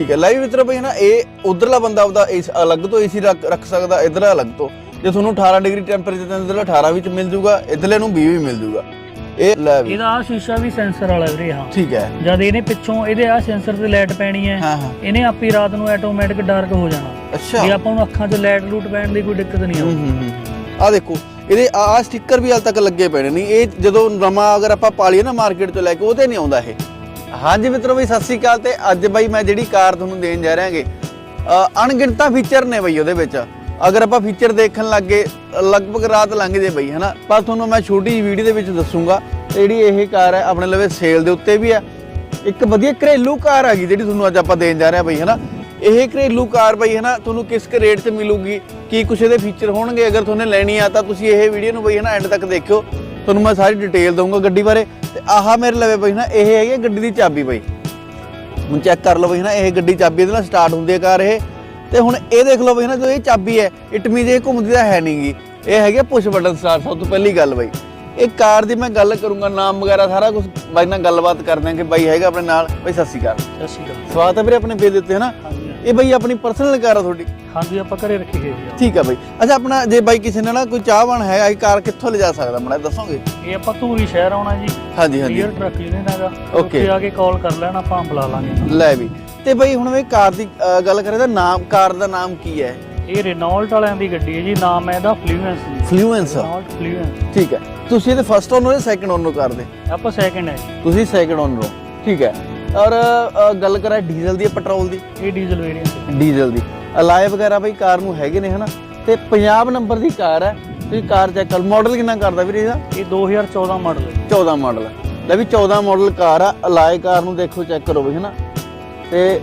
ਠੀਕ ਹੈ ਲਾਈਵ ਮਿੱਤਰੋ ਬਈ ਨਾ ਇਹ ਉਧਰਲਾ ਬੰਦਾ ਆਪਦਾ ਇਸ ਅਲੱਗ ਤੋਂ ਏਸੀ ਰੱਖ ਸਕਦਾ ਇਧਰਲਾ ਅਲੱਗ ਤੋਂ। ਜੇ ਤੁਹਾਨੂੰ 18 ਡਿਗਰੀ ਟੈਂਪਰੇਚਰ ਤੇ ਇਧਰਲਾ 18 ਵਿੱਚ ਮਿਲ ਜੂਗਾ ਇਧਰਲੇ ਨੂੰ 20 ਵੀ ਮਿਲ ਜੂਗਾ। ਇਹ ਲੈ ਵੀ। ਇਹਦਾ ਆ ਸ਼ੀਸ਼ਾ ਵੀ ਸੈਂਸਰ ਵਾਲਾ ਵੀਰੇ ਹਾਂ ਠੀਕ ਹੈ। ਜਦ ਇਹਨੇ ਪਿੱਛੋਂ ਇਹਦੇ ਆ ਸੈਂਸਰ ਤੇ ਲਾਈਟ ਪੈਣੀ ਹੈ ਇਹਨੇ ਆਪੇ ਰਾਤ ਨੂੰ ਆਟੋਮੈਟਿਕ ਡਾਰਕ ਹੋ ਜਾਣਾ। ਅੱਛਾ। ਜੇ ਆਪਾਂ ਨੂੰ ਅੱਖਾਂ 'ਚ ਲਾਈਟ ਲੂਟ ਪੈਣ ਦੀ ਕੋਈ ਦਿੱਕਤ ਨਹੀਂ ਆਉਂਦੀ। ਆ ਦੇਖੋ ਇਹਦੇ ਆ ਸਟicker ਵੀ ਹਾਲ ਤੱਕ ਲੱਗੇ ਪਏ ਨੇ। ਨਹੀਂ ਇਹ ਜਦੋਂ ਨਵਾਂ ਅਗਰ ਆਪਾਂ ਪਾਲੀਏ ਨਾ ਮਾਰਕੀਟ ਤੋਂ ਲੈ ਕੇ ਉਹ ਤੇ ਨਹੀਂ ਆਉਂਦਾ ਇਹ। ਹਾਂਜੀ ਮਿੱਤਰੋ ਬਈ ਸਤਿ ਸ੍ਰੀ ਅਕਾਲ ਤੇ ਅੱਜ ਬਈ ਮੈਂ ਜਿਹੜੀ ਕਾਰ ਤੁਹਾਨੂੰ ਦੇਣ ਜਾ ਰਿਹਾਗੇ ਅਣਗਿਣਤਾ ਫੀਚਰ ਨੇ ਬਈ ਉਹਦੇ ਵਿੱਚ। ਅਗਰ ਆਪਾਂ ਫੀਚਰ ਦੇਖਣ ਲੱਗੇ ਲਗਭਗ ਰਾਤ ਲੰਘ ਜੇ ਬਈ, ਹਨਾ? ਪਰ ਤੁਹਾਨੂੰ ਮੈਂ ਛੋਟੀ ਜਿਹੀ ਵੀਡੀਓ ਦੇ ਵਿੱਚ ਦੱਸੂਗਾ ਜਿਹੜੀ ਇਹ ਕਾਰ ਹੈ, ਆਪਣੇ ਲਵੇ ਸੇਲ ਦੇ ਉੱਤੇ ਵੀ ਹੈ। ਇੱਕ ਵਧੀਆ ਘਰੇਲੂ ਕਾਰ ਹੈਗੀ ਜਿਹੜੀ ਤੁਹਾਨੂੰ ਅੱਜ ਆਪਾਂ ਦੇਣ ਜਾ ਰਹੇ ਹਾਂ ਬਈ, ਹਨਾ? ਇਹ ਘਰੇਲੂ ਕਾਰ ਬਈ, ਹਨਾ? ਤੁਹਾਨੂੰ ਕਿਸ ਕ ਰੇਟ 'ਚ ਮਿਲੂਗੀ, ਕੀ ਕੁਛ ਇਹਦੇ ਫੀਚਰ ਹੋਣਗੇ? ਅਗਰ ਤੁਹਾਨੂੰ ਲੈਣੀ ਆ ਤਾਂ ਤੁਸੀਂ ਇਹ ਵੀਡੀਓ ਨੂੰ ਬਈ, ਹਨਾ ਐਂਡ ਤੱਕ ਦੇਖਿਓ। ਤੁਹਾਨੂੰ ਮੈਂ ਸਾਰੀ ਡਿਟੇਲ ਦਊਂਗਾ ਗੱਡੀ ਬਾਰੇ। ਤੇ ਆਹ ਮੇਰੇ ਲਵੇ ਬਈ ਹਨਾ ਇਹ ਹੈਗੀ ਗੱਡੀ ਦੀ ਚਾਬੀ ਬਈ। ਹੁਣ ਚੈੱਕ ਕਰ ਲਓ ਬਈ ਹਨਾ ਇਹ ਗੱਡੀ ਚਾਬੀ ਇਹਦੇ ਨਾਲ ਸਟਾਰਟ ਹੁੰਦੀ ਹੈ ਕਾਰ ਇਹ। ਤੇ ਹੁਣ ਇਹ ਦੇਖ ਲਓ ਬਈ ਹਨਾ ਜੋ ਇਹ ਚਾਬੀ ਹੈ ਇਟ ਮੀਨਸ ਇਹ ਘੁੰਮਦੀ ਤਾਂ ਹੈ ਨਹੀਂਗੀ ਇਹ ਹੈਗੇ ਪੁਸ਼ ਬਟਨ ਸਟਾਰਟ ਸਭ ਤੋਂ ਪਹਿਲੀ ਗੱਲ ਬਈ। ਇਹ ਕਾਰ ਦੀ ਮੈਂ ਗੱਲ ਕਰੂੰਗਾ ਨਾਮ ਵਗੈਰਾ ਸਾਰਾ ਕੁਝ ਬਾਈ ਨਾਲ ਗੱਲਬਾਤ ਕਰਦੇ ਹਾਂ ਕਿ ਬਾਈ ਹੈਗਾ ਆਪਣੇ ਨਾਲ। ਬਈ ਸਤਿ ਸ਼੍ਰੀ ਅਕਾਲ। ਸਤਿ ਸ਼੍ਰੀ ਅਕਾਲ। ਸਵਾਗਤ ਹੈ ਵੀਰੇ ਆਪਣੇ ਪੇਜ ਦੇ ਉੱਤੇ ਹਨਾ ਇਹ ਬਈ ਆਪਣੀ ਪਰਸਨਲ ਕਾਰ ਆ ਤੁਹਾਡੀ? ਹਾਂਜੀ ਆਪਾਂ ਘਰੇ ਰੱਖੀ ਗਈ ਆ। ਠੀਕ ਆ ਬਈ। ਅੱਛਾ ਆਪਣਾ ਜੇ ਬਾਈ ਕਿਸੇ ਨੇ ਨਾ ਕੋਈ ਚਾਹਵਾਨ ਹੈ ਇਹ ਕਾਰ ਕਿੱਥੋਂ ਲਿਜਾ ਸਕਦਾ? ਮੜਾ ਦੱਸੋਗੇ? ਇਹ ਆਪਾਂ ਧੂਰੀ ਸ਼ਹਿਰ ਆਉਣਾ ਜੀ। ਹਾਂਜੀ ਹਾਂਜੀ। ਰੀਅਲ ਟਰੱਕ ਯੂਨੀਅਨ ਹੈਗਾ. ਉੱਥੇ ਆ ਕੇ ਕਾਲ ਕਰ ਲੈਣਾ ਆਪਾਂ ਬੁਲਾ ਲਾਂਗੇ। ਲੈ ਵੀ। ਤੇ ਬਈ ਹੁਣ ਇਹ ਕਾਰ ਦੀ ਗੱਲ ਕਰੇ ਤਾਂ ਨਾਮ ਕਾਰ ਦਾ ਨਾਮ ਕੀ ਹੈ? ਇਹ ਰੇਨੋਲਟ ਵਾਲਿਆਂ ਦੀ ਗੱਡੀ ਹੈ ਜੀ ਨਾਮ ਹੈ ਇਹਦਾ ਫਲੂਐਂਸ ਫਲੂਐਂਸ ਰੇਨੋਲਟ ਫਲੂਐਂਸ ਠੀਕ ਹੈ। ਤੁਸੀਂ ਇਹਦੇ ਫਸਟ ਓਨਰ ਜਾਂ ਸੈਕੰਡ ਓਨਰ ਕਰਦੇ ਆਪਾਂ ਸੈਕਿੰਡ ਹੈ ਤੁਸੀਂ ਸੈਕੰਡ ਓਨਰ ਹੋ। ਠੀਕ ਹੈ। ਔਰ ਗੱਲ ਕਰਾਂ ਡੀਜ਼ਲ ਦੀ ਪੈਟਰੋਲ ਦੀ? ਇਹ ਡੀਜ਼ਲ ਵੇਰੀਐਂਟ ਡੀਜ਼ਲ ਦੀ। ਅਲਾਏ ਵਗੈਰਾ ਬਈ ਕਾਰ ਨੂੰ ਹੈਗੇ ਨੇ ਹਨਾ? ਤੇ ਪੰਜਾਬ ਨੰਬਰ ਦੀ ਕਾਰ ਹੈ। ਤੁਸੀਂ ਕਾਰ ਚੈੱਕ ਕਰ। ਮਾਡਲ ਕਿੰਨਾ ਕਰਦਾ ਵੀਰੇ ਇਹਦਾ? ਇਹ 2014 ਮਾਡਲ ਹੈ। 14 ਮਾਡਲ ਲੈ ਵੀ 14 ਮਾਡਲ ਕਾਰ ਆ। ਅਲਾਏ ਕਾਰ ਨੂੰ ਦੇਖੋ ਚੈੱਕ ਕਰੋ ਬਈ ਹਨਾ? ਤੇ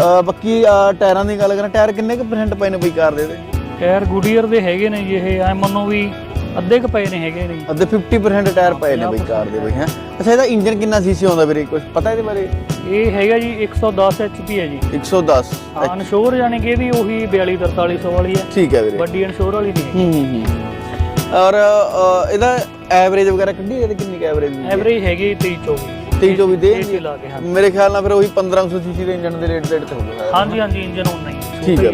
ਅਹ, ਬਾਕੀ ਟਾਇਰਾਂ ਦੀ ਗੱਲ ਕਰਾਂ। ਟਾਇਰ ਕਿੰਨੇ ਕੁ ਪਰਸੈਂਟ ਪਏ ਨੇ ਬਈ ਕਾਰ ਦੇ ਇਹਦੇ? ਟਾਇਰ ਗੁਡੀਅਰ ਦੇ ਹੈਗੇ ਨੇ ਜੀ ਇਹ। ਐ ਮੰਨੋ ਵੀ ਅੱਧੇ ਕ ਪਏ ਨੇ ਹੈਗੇ ਨੇ। ਜੀ। ਅੱਧੇ 50% ਟਾਇਰ ਪਏ ਨੇ ਬਈ ਕਾਰ ਦੇ ਬਈ ਹੈ। ਅੱਛਾ ਇਹਦਾ ਇੰਜਨ ਕਿੰਨਾ ਸੀਸੀ ਆਉਂਦਾ ਵੀਰੇ? ਕੁਝ ਪਤਾ ਇਹਦੇ ਬਾਰੇ? ਇਹ ਹੈਗਾ ਜੀ 110 HP ਹੈ ਜੀ। 110 ਅਨਸ਼ੋਰ ਜਾਣੀ ਕਿ ਇਹਦੀ ਉਹੀ 42 4300 ਵਾਲੀ ਹੈ। ਠੀਕ ਹੈ ਵੀਰੇ। ਵੱਡੀ ਅਨਸ਼ੋਰ ਵਾਲੀ ਨਹੀਂ ਹੈ ਹੂੰ ਔਰ ਇਹਦਾ ਐਵਰੇਜ ਵਗੈਰਾ ਕੱਢੀ ਇਹਦੇ ਕਿੰਨੀ ਕੁ ਐਵਰੇਜ ਐਵਰੇਜ ਹੈਗੀ 23 24 23 24 ਦੇ AC ਲਾ ਕੇ ਹਾਂ। ਮੇਰੇ ਖਿਆਲ ਨਾਲ ਫਿਰ ਉਹੀ 1500 ਸੀਸੀ ਦੇ ਇੰਜਨ ਦੇ ਰੇਟ ਦੇ ਤੇ ਹੋਊਗਾ ਹਾਂਜੀ ਹਾਂਜੀ ਇੰਜਨ ਹੁੰਦਾ ਹੀ ਠੀਕ ਹੈ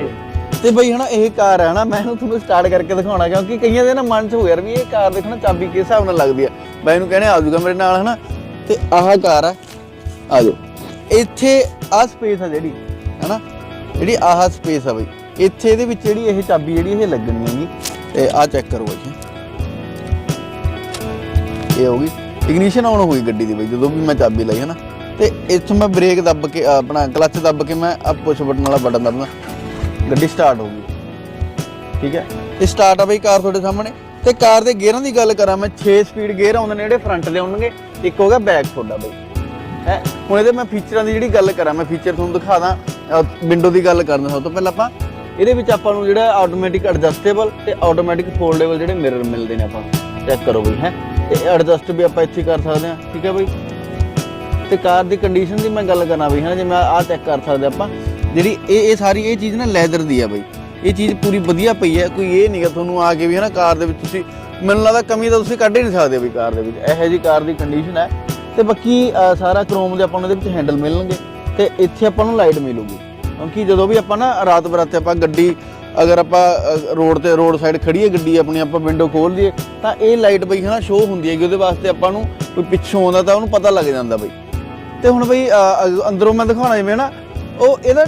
ਤੇ ਬਈ ਹਨਾ ਇਹ ਕਾਰ ਹੈ ਨਾ, ਮੈਂ ਇਹਨੂੰ ਤੁਹਾਨੂੰ ਸਟਾਰਟ ਕਰਕੇ ਦਿਖਾਉਣਾ ਕਿਉਂਕਿ ਕਈਆਂ ਦੇ ਨਾ ਮਨ 'ਚ ਹੋ ਯਾਰ ਵੀ ਇਹ ਕਾਰ ਦੇਖਣਾ ਚਾਬੀ ਕਿਸ ਹਿਸਾਬ ਨਾਲ ਲੱਗਦੀ ਆ। ਮੈਂ ਇਹਨੂੰ ਕਹਿੰਦੇ ਆ ਜਾਊਗਾ ਮੇਰੇ ਨਾਲ ਹਨਾ। ਤੇ ਆਹ ਕਾਰ ਆ ਆ ਜਾਓ। ਇੱਥੇ ਆ ਸਪੇਸ ਆ ਜਿਹੜੀ, ਹਨਾ, ਜਿਹੜੀ ਆਹ ਸਪੇਸ ਆ ਬਈ। ਇੱਥੇ ਇਹਦੇ ਵਿੱਚ ਜਿਹੜੀ ਇਹ ਚਾਬੀ ਜਿਹੜੀ ਇਹ ਲੱਗਣੀ ਹੈਗੀ, ਤੇ ਆ ਚੈੱਕ ਕਰੋ ਜੀ ਇਹ ਹੋ ਗਈ। ਇਗਨੀਸ਼ਨ ਆਨ ਹੋਈ ਗੱਡੀ ਦੀ ਬਈ, ਜਦੋਂ ਵੀ ਮੈਂ ਚਾਬੀ ਲਾਈ, ਹਨਾ। ਤੇ ਇੱਥੋਂ ਮੈਂ ਬ੍ਰੇਕ ਦੱਬ ਕੇ, ਆਪਣਾ ਕਲੱਚ ਦੱਬ ਕੇ ਮੈਂ ਆ ਪੁਸ਼ ਬਟਨ ਵਾਲਾ ਬਟਨ ਦਬਦਾ। ਗੱਡੀ ਸਟਾਰਟ ਹੋ ਗਈ। ਠੀਕ ਹੈ? ਤੇ ਸਟਾਰਟ ਆ ਬਈ ਕਾਰ ਤੁਹਾਡੇ ਸਾਹਮਣੇ। ਤੇ ਕਾਰ ਦੇ ਗੇਅਰਾਂ ਦੀ ਗੱਲ ਕਰਾਂ ਮੈਂ 6 ਸਪੀਡ ਗੇਅਰ ਆਉਂਦੇ ਨੇ ਜਿਹੜੇ ਫਰੰਟ ਦੇ ਆਉਣਗੇ ਇੱਕ ਹੋ ਗਿਆ ਬੈਕ ਤੁਹਾਡਾ ਬਈ। ਹੈ? ਹੁਣ ਇਹਦੇ ਮੈਂ ਫੀਚਰਾਂ ਦੀ ਜਿਹੜੀ ਗੱਲ ਕਰਾਂ, ਮੈਂ ਫੀਚਰ ਤੁਹਾਨੂੰ ਦਿਖਾ ਦਾਂ ਵਿੰਡੋ ਦੀ ਗੱਲ ਕਰਦਾ ਸਭ ਤੋਂ ਪਹਿਲਾਂ ਆਪਾਂ। ਇਹਦੇ ਵਿੱਚ ਆਪਾਂ ਨੂੰ ਜਿਹੜਾ ਆਟੋਮੈਟਿਕ ਐਡਜਸਟੇਬਲ ਤੇ ਆਟੋਮੈਟਿਕ ਫੋਲਡੇਬਲ ਜਿਹੜੇ ਮਿਰਰ ਮਿਲਦੇ ਨੇ ਆਪਾਂ ਚੈੱਕ ਕਰੋ ਬਈ, ਹੈ? ਤੇ ਐਡਜਸਟ ਵੀ ਆਪਾਂ ਇੱਥੇ ਕਰ ਸਕਦੇ ਹਾਂ ਠੀਕ ਹੈ ਬਈ? ਤੇ ਕਾਰ ਦੀ ਕੰਡੀਸ਼ਨ ਦੀ ਮੈਂ ਗੱਲ ਕਰਾਂ ਬਈ, ਹਾਂ? ਜਿਵੇਂ ਆਹ ਚੈੱਕ ਕਰ ਸਕਦੇ ਆਪਾਂ। ਜਿਹੜੀ ਇਹ ਇਹ ਸਾਰੀ ਇਹ ਚੀਜ਼ ਨਾ ਲੈਦਰ ਦੀ ਆ ਬਈ। ਇਹ ਚੀਜ਼ ਪੂਰੀ ਵਧੀਆ ਪਈ ਹੈ ਕੋਈ ਇਹ ਨਹੀਂਗਾ ਤੁਹਾਨੂੰ ਆ ਕੇ ਵੀ ਹਨਾ ਕਾਰ ਦੇ ਵਿੱਚ ਤੁਸੀਂ ਮੈਨੂੰ ਲੱਗਦਾ ਕਮੀ ਤਾਂ ਤੁਸੀਂ ਕੱਢ ਹੀ ਨਹੀਂ ਸਕਦੇ ਬਈ ਕਾਰ ਦੇ ਵਿੱਚ। ਇਹੋ ਜੀ ਕਾਰ ਦੀ ਕੰਡੀਸ਼ਨ ਹੈ ਤੇ ਬਾਕੀ ਸਾਰਾ ਕ੍ਰੋਮ ਦੇ ਆਪਾਂ ਨੂੰ ਇਹਦੇ ਵਿੱਚ ਹੈਂਡਲ ਮਿਲਣਗੇ। ਤੇ ਇੱਥੇ ਆਪਾਂ ਨੂੰ ਲਾਈਟ ਮਿਲੂਗੀ। ਕਿਉਂਕਿ ਜਦੋਂ ਵੀ ਆਪਾਂ ਨਾ ਰਾਤ ਬਰਾਤੇ ਆਪਾਂ ਗੱਡੀ ਅਗਰ ਆਪਾਂ ਰੋਡ ਤੇ ਰੋਡ ਸਾਈਡ ਖੜੀ ਗੱਡੀ ਆਪਣੀ, ਆਪਾਂ ਵਿੰਡੋ ਖੋਲ ਲਈਏ, ਤਾਂ ਇਹ ਲਾਈਟ ਬਈ ਹਨਾ ਸ਼ੋ ਹੁੰਦੀ ਹੈਗੀ, ਉਹਦੇ ਵਾਸਤੇ ਆਪਾਂ ਨੂੰ ਕੋਈ ਪਿੱਛੋਂ ਆਉਂਦਾ ਤਾਂ ਉਹਨੂੰ ਪਤਾ ਲੱਗ ਜਾਂਦਾ ਬਈ। ਤੇ ਹੁਣ ਬਈ ਅੰਦਰੋਂ ਮੈਂ ਦਿਖਾਉਣਾ ਜਿਵੇਂ ਨਾ ਉਹ ਇਹਦਾ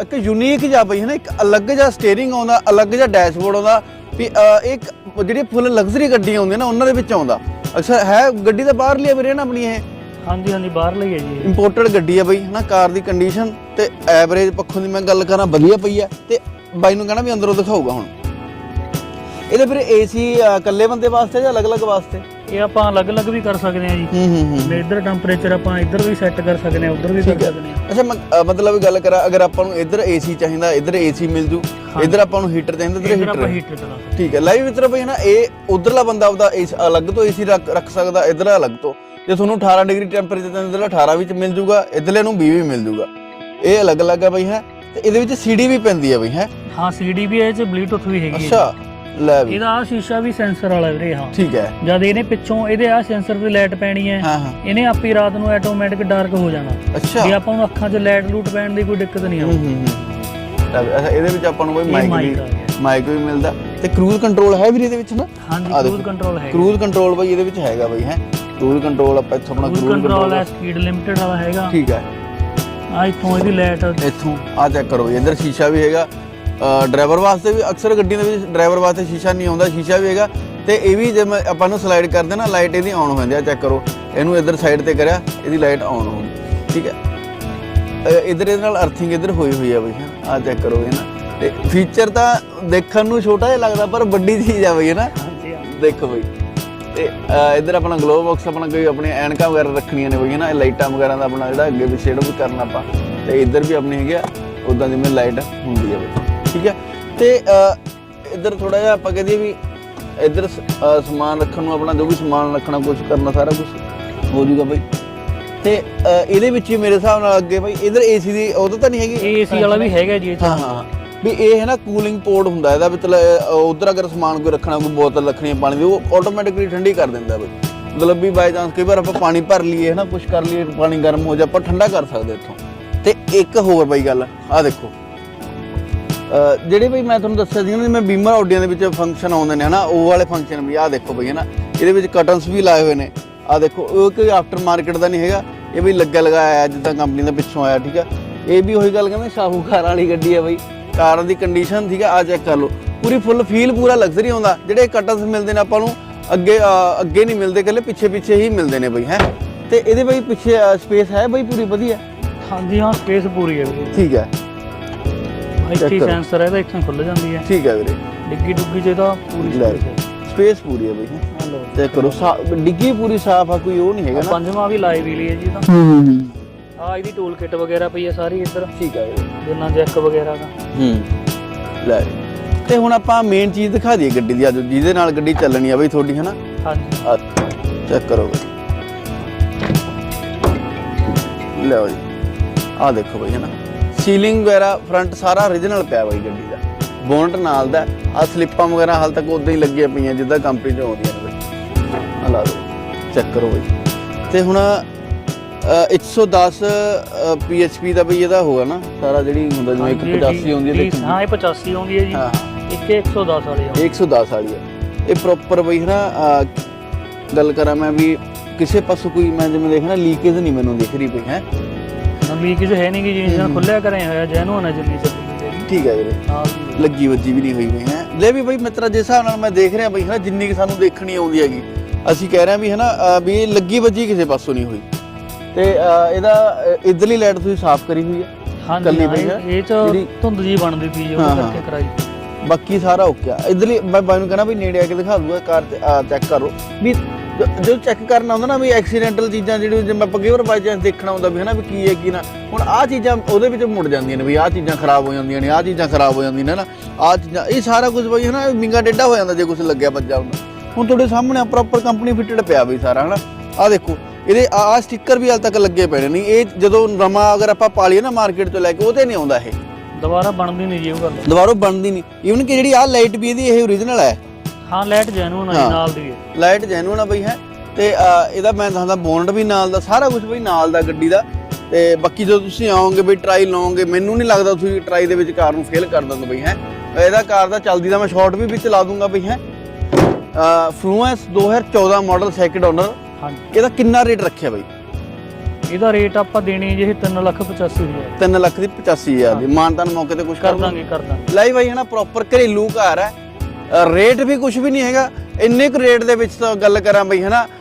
ਇੱਕ- ਯੂਨੀਕ ਜਿਹਾ ਬਈ ਹਨਾ ਇੱਕ ਅਲੱਗ ਜਿਹਾ ਸਟੀਅਰਿੰਗ ਆਉਂਦਾ ਅਲੱਗ ਜਿਹਾ ਡੈਸ਼ਬੋਰਡ ਆਉਂਦਾ ਵੀ ਇੱਕ ਜਿਹੜੀ ਫੁੱਲ ਲਗਜ਼ਰੀ ਗੱਡੀਆਂ ਆਉਂਦੀਆਂ ਨਾ ਉਹਨਾਂ ਦੇ ਵਿੱਚ ਆਉਂਦਾ। ਅਕਸਰ ਹੈ ਗੱਡੀ ਤਾਂ ਬਾਹਰ ਲਈ ਵੀਰੇ ਨਾ ਆਪਣੀ ਇਹ? ਹਾਂਜੀ ਹਾਂਜੀ ਬਾਹਰ ਲਈ ਹੈ ਜੀ। ਇੰਪੋਰਟਡ ਗੱਡੀ ਆ ਬਈ ਹਨਾ ਕਾਰ ਦੀ ਕੰਡੀਸ਼ਨ ਤੇ ਐਵਰੇਜ ਪੱਖੋਂ ਦੀ ਮੈਂ ਗੱਲ ਕਰਾਂ ਵਧੀਆ ਪਈ ਆ। ਤੇ ਬਾਈ ਨੂੰ ਕਹਿਣਾ ਵੀ ਅੰਦਰੋਂ ਦਿਖਾਊਗਾ ਹੁਣ। ਇਹਦੇ ਫਿਰ ਏਸੀ ਇਕੱਲੇ ਬੰਦੇ ਵਾਸਤੇ ਜਾਂ ਅਲੱਗ-ਅਲੱਗ ਵਾਸਤੇ? ਇਹ ਆਪਾਂ ਅਲੱਗ-ਅਲੱਗ ਵੀ ਕਰ ਸਕਦੇ ਹਾਂ ਜੀ। ਹੂੰ ਹੂੰ ਹੂੰ। ਇੱਧਰ ਟੈਂਪਰੇਚਰ ਆਪਾਂ ਇੱਧਰ ਵੀ ਸੈੱਟ ਕਰ ਸਕਦੇ ਹਾਂ ਉੱਧਰ ਵੀ ਕਰ ਸਕਦੇ ਹਾਂ। ਅੱਛਾ ਮੈਂ ਅ, ਮਤਲਬ ਗੱਲ ਕਰਾਂ ਅਗਰ ਆਪਾਂ ਨੂੰ ਇੱਧਰ ਏਸੀ ਚਾਹੀਦਾ ਇੱਧਰ ਏਸੀ ਮਿਲ ਜੂ ਇੱਧਰ ਆਪਾਂ ਨੂੰ ਹੀਟਰ ਚਾਹੀਦਾ ਇੱਧਰ ਇੱਧਰ ਆਪਾਂ ਹੀਟਰ ਹੀਟਰ ਚਲਾ ਸਕਦੇ ਠੀਕ ਹੈ ਲਾਈਵ ਮਿੱਤਰੋ ਬਈ ਨਾ ਇਹ ਉਧਰਲਾ ਬੰਦਾ ਆਪਦਾ ਇਸ ਅਲੱਗ ਤੋਂ ਏਸੀ ਰੱਖ ਰੱਖ ਸਕਦਾ ਇੱਧਰਲਾ ਅਲੱਗ ਤੋਂ। ਜੇ ਤੁਹਾਨੂੰ 18 ਡਿਗਰੀ ਟੈਂਪਰੇਚਰ ਤੇ ਇੱਧਰਲਾ 18 ਵਿੱਚ ਮਿਲ ਜੂਗਾ ਇੱਧਰਲੇ ਨੂੰ 20 ਵੀ ਮਿਲ ਜੂਗਾ। ਇਹ ਅਲੱਗ-ਅਲੱਗ ਹੈ ਬਈ ਹੈ। ਤੇ ਇਹਦੇ ਵਿੱਚ ਸੀਡੀ ਵੀ ਪੈਂਦੀ ਹੈ ਬਈ ਹੈ। ਹਾਂ ਸੀਡੀ ਵੀ ਹੈ ਇਹ ਚ ਬਲੂਟੁੱਥ ਵੀ ਹੈਗੀ ਹੈ ਅੱਛਾ। ਲੈ ਵੀ। ਇਹਦਾ ਆ ਸ਼ੀਸ਼ਾ ਵੀ ਸੈਂਸਰ ਵਾਲਾ ਵੀਰੇ ਹਾਂ। ਠੀਕ ਹੈ। ਜਦ ਇਹਨੇ ਪਿੱਛੋਂ ਇਹਦੇ ਆ ਸੈਂਸਰ ਤੇ ਲਾਈਟ ਪੈਣੀ ਹੈ ਹਾਂ ਹਾਂ। ਇਹਨੇ ਆਪੇ ਰਾਤ ਨੂੰ ਆਟੋਮੈਟਿਕ ਡਾਰਕ ਹੋ ਜਾਣਾ। ਅੱਛਾ। ਜੇ ਆਪਾਂ ਨੂੰ ਅੱਖਾਂ 'ਚ ਲਾਈਟ ਲੂਟ ਪੈਣ ਦੀ ਕੋਈ ਦਿੱਕਤ ਨਹੀਂ ਆਉਂਦੀ ਹੂੰ ਹੂੰ ਵੀ, ਅੱਛਾ ਇਹਦੇ ਵਿੱਚ ਆਪਾਂ ਨੂੰ ਕੋਈ ਮਾਈਕ ਵੀ। ਮਾਈਕ ਵੀ ਮਿਲਦਾ। ਤੇ ਕਰੂਜ਼ ਕੰਟਰੋਲ ਹੈ ਵੀਰੇ ਇਹਦੇ ਵਿੱਚ ਨਾ? ਹਾਂਜੀ ਕਰੂਜ਼। ਕੰਟਰੋਲ ਹੈ ਕਰੂਜ਼ ਕੰਟਰੋਲ ਬਈ ਇਹਦੇ ਵਿੱਚ ਹੈਗਾ ਬਈ ਹੈ। ਕਰੂਜ਼ ਕੰਟਰੋਲ ਆਪਾਂ ਇੱਥੋਂ ਆਪਣਾ ਕਰੂਜ਼ ਕੰਟਰੋਲ ਹੈ ਸਪੀਡ ਲਿਮਟਿਡ ਵਾਲਾ ਹੈਗਾ। ਠੀਕ ਹੈ। ਆ ਇੱਥੋਂ ਇਹਦੀ ਲਾਈਟ ਇੱਥੋਂ ਆ ਚੈੱਕ ਕਰੋ ਇੱਧਰ ਸ਼ੀਸ਼ਾ ਵੀ ਹੈਗਾ। ਡਰਾਈਵਰ ਵਾਸਤੇ ਵੀ ਅਕਸਰ ਗੱਡੀਆਂ ਦੇ ਵਿੱਚ ਡਰਾਈਵਰ ਵਾਸਤੇ ਸ਼ੀਸ਼ਾ ਨਹੀਂ ਆਉਂਦਾ ਸ਼ੀਸ਼ਾ ਵੀ ਹੈਗਾ। ਤੇ ਇਹ ਵੀ ਜੇ ਮੈਂ ਆਪਾਂ ਨੂੰ ਸਲਾਈਡ ਕਰਦੇ ਨਾ ਲਾਈਟ ਇਹਦੀ ਆਨ ਹੋ ਜਾਂਦੀ ਆ ਚੈੱਕ ਕਰੋ। ਇਹਨੂੰ ਇੱਧਰ ਸਾਈਡ ਤੇ ਕਰਿਆ ਇਹਦੀ ਲਾਈਟ ਆਨ ਹੋ ਗਈ। ਠੀਕ ਹੈ? ਇੱਧਰ ਇਹਦੇ ਨਾਲ ਅਰਥਿੰਗ ਇੱਧਰ ਹੋਈ ਹੋਈ ਆ ਬਈ ਆ ਚੈੱਕ ਕਰੋ ਇਹ ਨਾ। ਤੇ ਫੀਚਰ ਤਾਂ ਦੇਖਣ ਨੂੰ ਛੋਟਾ ਜਿਹਾ ਲੱਗਦਾ ਪਰ ਵੱਡੀ ਚੀਜ਼ ਆ ਬਈ ਹੈ ਨਾ? ਹਾਂਜੀ ਦੇਖੋ ਬਈ। ਤੇ ਇੱਧਰ ਆਪਣਾ ਗਲੋ ਬਾਕਸ ਆਪਣਾ ਕੋਈ ਆਪਣੇ ਐਨਕਾਂ ਵਗੈਰਾ ਰੱਖਣੀਆਂ ਨੇ ਬਈ ਨਾ? ਇਹ ਲਾਈਟਾਂ ਵਗੈਰਾ ਦਾ ਆਪਣਾ ਜਿਹੜਾ ਅੱਗੇ ਪਿੱਛੇ ਵੀ ਕਰਨਾ ਆਪਾਂ। ਤੇ ਇੱਧਰ ਵੀ ਆਪਣੀ ਹੈਗੀ ਆ ਉਦਾਂ ਜਿਵੇਂ ਲਾਈਟ ਹੁੰਦੀ ਹੈ ਬਈ। ਠੀਕ ਹੈ? ਤੇ ਇੱਧਰ ਥੋੜਾ ਜਿਹਾ ਆਪਾਂ ਕਹਦੇ ਵੀ ਇੱਧਰ ਸਮਾਨ ਰੱਖਣ ਨੂੰ ਆਪਣਾ ਜੋ ਵੀ ਸਮਾਨ ਰੱਖਣਾ ਕੁਝ ਕਰਨਾ ਸਾਰਾ ਕੁਝ ਹੋ ਜੂਗਾ ਬਈ। ਤੇ ਇਹਦੇ ਵਿੱਚ ਹੀ ਮੇਰੇ ਹਿਸਾਬ ਨਾਲ ਅੱਗੇ ਬਈ ਇੱਧਰ ਏਸੀ ਦੀ ਉਹ ਤਾਂ ਨਹੀਂ ਹੈਗੀ? ਏਸੀ ਵਾਲਾ ਵੀ ਹੈਗਾ ਜੀ। ਹਾਂ ਹਾਂ ਵੀ ਇਹ ਹੈ ਨਾ ਕੂਲਿੰਗ ਪੋਰਟ ਹੁੰਦਾ ਇਹਦਾ ਮਤਲਬ ਉਧਰ ਅਗਰ ਸਮਾਨ ਕੋਈ ਰੱਖਣਾ ਕੋਈ ਬੋਤਲ ਰੱਖਣੀ ਹੈ ਪਾਣੀ ਦੀ ਉਹ ਆਟੋਮੈਟਿਕਲੀ ਠੰਡੀ ਕਰ ਦਿੰਦਾ ਬਈ। ਮਤਲਬ ਵੀ ਬਾਈ ਚਾਂਸ ਕਈ ਵਾਰ ਆਪਾਂ ਪਾਣੀ ਭਰ ਲਈਏ ਨਾ ਕੁਝ ਕਰ ਲਈਏ ਪਾਣੀ ਗਰਮ ਹੋ ਜਾ ਆਪਾਂ ਠੰਡਾ ਕਰ ਸਕਦੇ ਇੱਥੋਂ। ਤੇ ਇੱਕ ਹੋਰ ਬਈ ਗੱਲ ਆ ਦੇਖੋ। ਜਿਹੜੇ ਬਈ ਮੈਂ ਤੁਹਾਨੂੰ ਦੱਸਿਆ ਸੀ ਨਾ ਜਿਵੇਂ ਬੀਮਰ ਆਡੀਆਂ ਦੇ ਵਿੱਚ ਫੰਕਸ਼ਨ ਆਉਂਦੇ ਨੇ ਹਨਾ ਉਹ ਵਾਲੇ ਫੰਕਸ਼ਨ ਵੀ ਆ ਦੇਖੋ ਬਈ ਹਨਾ ਇਹਦੇ ਵਿੱਚ ਕਟਨਸ ਵੀ ਲਾਏ ਹੋਏ ਨੇ। ਆ ਦੇਖੋ ਉਹ ਕੋਈ ਆਫਟਰ ਮਾਰਕੀਟ ਦਾ ਨਹੀਂ ਹੈਗਾ ਇਹ ਵੀ ਲੱਗਿਆ ਲਗਾਇਆ ਜਿੱਦਾਂ ਕੰਪਨੀ ਦਾ ਪਿੱਛੋਂ ਆਇਆ ਠੀਕ ਆ। ਇਹ ਵੀ ਉਹੀ ਗੱਲ ਕਹਿੰਦੇ ਸ਼ਾਹੂਕਾਰ ਵਾਲੀ ਗੱਡੀ ਹੈ ਬਈ ਕਾਰ ਦੀ ਕੰਡੀਸ਼ਨ ਠੀਕ ਆ ਆ ਚੈੱਕ ਕਰ ਲਓ। ਪੂਰੀ ਫੁੱਲ ਫੀਲ ਪੂਰਾ ਲਗਜ਼ਰੀ ਆਉਂਦਾ ਜਿਹੜੇ ਕਟਨਸ ਮਿਲਦੇ ਨੇ ਆਪਾਂ ਨੂੰ ਅੱਗੇ ਅੱਗੇ ਨਹੀਂ ਮਿਲਦੇ ਕੱਲੇ ਪਿੱਛੇ ਪਿੱਛੇ ਹੀ ਮਿਲਦੇ ਨੇ ਬਈ ਹੈ। ਤੇ ਇਹਦੇ ਬਈ ਪਿੱਛੇ ਸਪੇਸ ਹੈ ਬਈ ਪੂਰੀ ਵਧੀਆ? ਹਾਂਜੀ ਹਾਂ ਸਪੇਸ ਪੂਰੀ ਹੈ ਠੀਕ ਹੈ। ਇੱਥੇ ਹੀ। ਸੈਂਸਰ ਹੈ ਇਹਦਾ ਇੱਥੋਂ ਖੁੱਲ ਜਾਂਦੀ ਹੈ। ਠੀਕ ਹੈ ਵੀਰੇ। ਡਿੱਗੀ ਡੁੱਗੀ 'ਚ ਇਹਦਾ ਪੂਰੀ ਲੈ। ਸਪੇਸ ਪੂਰੀ ਹੈ ਬਈ। ਚੈੱਕ ਕਰੋ ਡਿੱਗੀ ਪੂਰੀ ਸਾਫ਼ ਆ ਕੋਈ ਉਹ ਨਹੀਂ ਹੈਗਾ ਨਾ। ਪੰਜਵਾਂ ਵੀ ਲਾਈਵ ਹੀ ਲਈ ਹੈ ਜੀ ਤਾਂ। ਹੂੰ ਆ ਇਹਦੀ ਟੂਲ ਕਿੱਟ ਵਗੈਰਾ ਪਈ ਹੈ ਸਾਰੀ ਇੱਧਰ। ਠੀਕ ਹੈ ਜਿੰਨਾ ਜੈਕ ਵਗੈਰਾ ਦਾ। ਹੂੰ। ਲੈ। ਜੀ। ਤੇ ਹੁਣ ਆਪਾਂ ਮੇਨ ਚੀਜ਼ ਦਿਖਾ ਦਈਏ ਗੱਡੀ ਦੀ ਅੱਜ ਜਿਹਦੇ ਨਾਲ ਗੱਡੀ ਚੱਲਣੀ ਆ ਬਈ ਤੁਹਾਡੀ ਹਨਾ? ਹਾਂਜੀ। ਚੈੱਕ ਕਰੋ ਬਈ। ਲਓ ਜੀ। ਆ ਦੇਖੋ ਬਈ ਹਨਾ? ਸੀਲਿੰਗ ਵਗੈਰਾ ਫਰੰਟ ਸਾਰਾ origignal ਪਿਆ ਬਈ ਗੱਡੀ ਦਾ। ਬੋਨਟ ਨਾਲ ਦਾ ਆ ਸਲਿੱਪਾਂ ਵਗੈਰਾ ਹਾਲ ਤੱਕ ਉਦਾਂ ਹੀ ਲੱਗੀਆਂ ਪਈਆਂ ਜਿੱਦਾਂ ਕੰਪਨੀ ਚੋਂ ਆਉਂਦੀਆਂ ਨੇ ਬਈ। ਆ ਲਾ ਦੋ ਚੈੱਕ ਕਰੋ ਬਈ। ਤੇ ਹੁਣ ਅ, 110 PHP ਦਾ ਬਈ ਇਹਦਾ ਹੋਗਾ ਨਾ ਸਾਰਾ ਜਿਹੜੀ ਹੁੰਦਾ ਜਿਵੇਂ ਹਾਂਜੀ, 185 ਹੁੰਦੀ ਹੈ ਦੇਖੋ ਹਾਂ ਇਹ 85 ਆਉਂਦੀ ਹੈ ਜੀ। ਇੱਕ 110 ਵਾਲੀ ਆ 110 ਵਾਲੀ ਹੈ। ਇਹ ਪ੍ਰੋਪਰ ਬਈ ਹਨਾ ਗੱਲ ਕਰਾਂ ਮੈਂ ਵੀ ਕਿਸੇ ਪਾਸੋਂ ਕੋਈ ਮੈਂ ਜਿਵੇਂ ਦੇਖਣਾ ਲੀਕੇਜ ਨਹੀਂ ਮੈਨੂੰ ਦਿਖ ਰਹੀ ਪਈ ਹੈ। ਲੀਕੇਜ ਹੈ ਨਹੀਂ ਕਿ ਜੀ ਖੁੱਲਿਆ ਕਰੇ ਹੋਇਆ ਜੈਨੂਨ ਹੈ ਜਿੰਨੀ ਚੱਲੀ ਠੀਕ ਹੈ ਵੀਰੇ ਲੱਗੀ ਵੱਜੀ ਵੀ ਨਹੀਂ ਹੋਈ ਪਈ ਹੈ। ਲੈ ਵੀ ਬਈ ਮਿੱਤਰਾ ਜਿਸ ਹਿਸਾਬ ਨਾਲ ਮੈਂ ਦੇਖ ਰਿਹਾ ਬਈ ਹਨਾ ਜਿੰਨੀ ਕਿ ਸਾਨੂੰ ਦੇਖਣੀ ਆਉਂਦੀ ਹੈਗੀ। ਅਸੀਂ ਕਹਿ ਰਹੇ ਹਾਂ ਵੀ ਹਨਾ ਵੀ ਇਹ ਲੱਗੀ ਵੱਜੀ ਕਿਸੇ ਪਾਸੋਂ ਨਹੀਂ ਹੋਈ। ਤੇ ਇਹਦਾ ਇੱਧਰਲੀ ਲਾਈਟ ਤੁਸੀਂ ਸਾਫ਼ ਕਰੀ ਹੋਈ ਹੈ? ਕੱਲੀ ਹਾਂ, ਪਈ ਇਹ- ਹੈ? ਇਹ ਚ ਧੁੰਦ ਜੀ ਬਣਦੀ ਸੀ ਜੀ ਹਾਂ, ਉਹ। ਕਰਕੇ ਕਰਾਈ। ਬਾਕੀ ਸਾਰਾ ਓਕੇ ਆ। ਇਧਰਲੀ ਮੈਂ ਬਾਈ ਨੂੰ ਕਹਿੰਦਾ ਵੀ ਨੇੜੇ ਆ ਕੇ ਦਿਖਾ ਦੂਗਾ ਕਾਰ ਤੇ ਚੈੱਕ ਕਰੋ ਵੀ ਜ- ਜੋ ਚੈੱਕ ਕਰਨਾ ਹੁੰਦਾ ਨਾ ਵੀ ਐਕਸੀਡੈਂਟਲ ਚੀਜ਼ਾਂ ਜਿਹੜੀ ਜਿਵੇਂ ਆਪਾਂ ਕਈ ਵਾਰ ਬਾਈ ਚਾਂਸ ਦੇਖਣਾ ਹੁੰਦਾ ਵੀ ਹਨਾ ਵੀ ਕੀ ਹੈ ਕੀ ਨਾ। ਹੁਣ ਆਹ ਚੀਜ਼ਾਂ ਉਹਦੇ ਵਿੱਚ ਮੁੜ ਜਾਂਦੀਆਂ ਨੇ ਵੀ ਆਹ ਚੀਜ਼ਾਂ ਖਰਾਬ ਹੋ ਜਾਂਦੀਆਂ ਨੇ ਆਹ ਚੀਜ਼ਾਂ ਖਰਾਬ ਹੋ ਜਾਂਦੀਆਂ ਨੇ ਨਾ ਆਹ ਚੀਜ਼ਾਂ ਇਹ ਸਾਰਾ ਕੁਝ ਬਈ ਹਨਾ ਮਿੰਗਾ ਡੇਡਾ ਹੋ ਜਾਂਦਾ ਜੇ ਕੁਝ ਲੱਗਿਆ ਹੁੰਦਾ ਹੁਣ ਤੁਹਾਡੇ ਸਾਹਮਣੇ ਪ੍ਰੋਪਰ ਕੰਪਨੀ ਫਿਟਡ ਪਿਆ ਬਈ ਸਾਰਾ ਹਨਾ। ਆਹ ਦੇਖੋ ਇਹਦੇ ਆਹ ਸਟicker ਵੀ ਹਾਲ ਤੱਕ ਲੱਗੇ ਪਏ ਨੇ ਇਹ ਜਦੋਂ ਨਵਾਂ ਅਗਰ ਆਪਾਂ ਪਾਲੀਏ ਨਾ ਮਾਰਕੀਟ ਤੋਂ ਲੈ ਕੇ ਉਹ ਤੇ ਨਹੀਂ ਆਉਂਦਾ ਇਹ। ਦੁਬਾਰਾ ਬਣਦੀ ਨਹੀਂ ਜੀ ਉਹ ਗੱਲ। ਦੁਬਾਰਾ ਬਣਦੀ ਨਹੀਂ ਈਵਨ ਕਿ ਜਿਹੜੀ ਆਹ ਲਾਈਟ ਵੀ ਇਹਦੀ ਇਹ ਓਰੀਜਨਲ ਹੈ। ਹਾਂ ਲਾਈਟ ਜੈਨੂਨ ਹੈ ਜੀ, ਹਾਂ। ਨਾਲ ਦੀ ਹੈ ਲਾਈਟ ਜੈਨੂਨ ਆ ਬਈ ਹੈ। ਤੇ ਅਹ, ਇਹਦਾ ਮੈਂ ਦੱਸਦਾ ਬੋਨਟ ਵੀ ਨਾਲ ਦਾ ਸਾਰਾ ਕੁਝ ਬਈ ਨਾਲ ਦਾ ਗੱਡੀ ਦਾ। ਤੇ ਬਾਕੀ ਜਦੋਂ ਤੁਸੀਂ ਆਓਗੇ ਬਈ ਟਰਾਈ ਲਾਓਗੇ ਮੈਨੂੰ ਨਹੀਂ ਲੱਗਦਾ ਤੁਸੀਂ ਟਰਾਈ ਦੇ ਵਿੱਚ ਕਾਰ ਨੂੰ ਫੇਲ ਕਰ ਦੋਗੇ ਬਈ ਹੈ। ਇਹਦਾ ਕਾਰ ਦਾ ਚੱਲਦੀ ਦਾ ਮੈਂ ਸ਼ਾਰਟ ਵੀ ਵਿੱਚ ਲਾ ਦੂੰਗਾ ਬਈ ਹੈ। ਫਲੂਐਂਸ 2014 ਮਾਡਲ ਸੈਕਿੰਡ ਓਨਰ ਹਾਂਜੀ। ਇਹਦਾ ਕਿੰਨਾ ਰੇਟ ਰੱਖਿਆ ਬਈ? ਇਹਦਾ ਰੇਟ ਆਪਾਂ ਦੇਣੀ ਜੀ 3 ਲੱਖ 85 ਹਜ਼ਾਰ। 3 ਲੱਖ ਦੀ 85000 ਦੀ। ਮਾਨਤਾਨ ਮੌਕੇ ਤੇ ਕੁਝ ਕਰ ਦਾਂਗੇ ਕਰ ਦਾਂਗੇ। ਲਈ ਬਾਈ ਹਨਾ ਪ੍ਰੋਪਰ ਘਰੇਲੂ ਘਰ ਹੈ। ਰੇਟ ਵੀ ਕੁਝ ਵੀ ਨਹੀਂ ਹੈਗਾ। ਇੰਨੇ ਕੁ ਰੇਟ ਦੇ ਵਿੱਚ ਤਾਂ ਗੱਲ ਕਰਾਂ ਬਈ, ਹਨਾ? ਇੱਕ